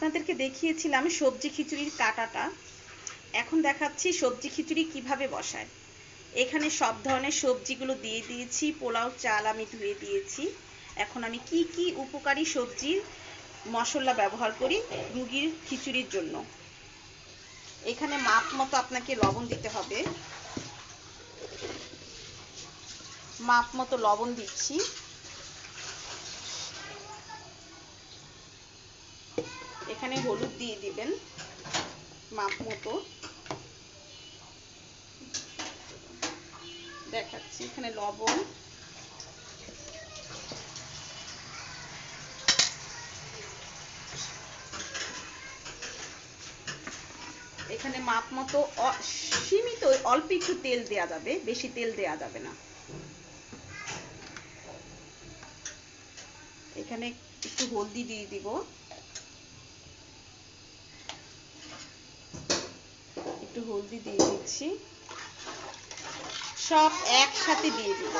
আপনাদেরকে দেখিয়েছিলাম সবজি খিচুড়ির কাটাটা। এখন দেখাচ্ছি সবজি খিচুড়ি কীভাবে বসায়। এখানে সব ধরনের সবজিগুলো দিয়ে দিয়েছি, পোলাও, চাল আমি ধুয়ে দিয়েছি। এখন আমি কি কি উপকারী সবজির মশলা ব্যবহার করি রুগীর খিচুড়ির জন্য। এখানে মাপ মতো আপনাকে লবণ দিতে হবে। মাপ মতো লবণ দিচ্ছি। এখানে হলুদ দিয়ে দিবেন, মাপ মতো। দেখাচ্ছি এখানে লবণ। এখানে মাপ মতো সীমিত, অল্প একটু তেল দেয়া যাবে, বেশি তেল দেয়া যাবে না। এখানে একটু হলদি দিয়ে দিব। হলদি দিয়ে দিচ্ছি। সব একসাথে দিয়ে দিব।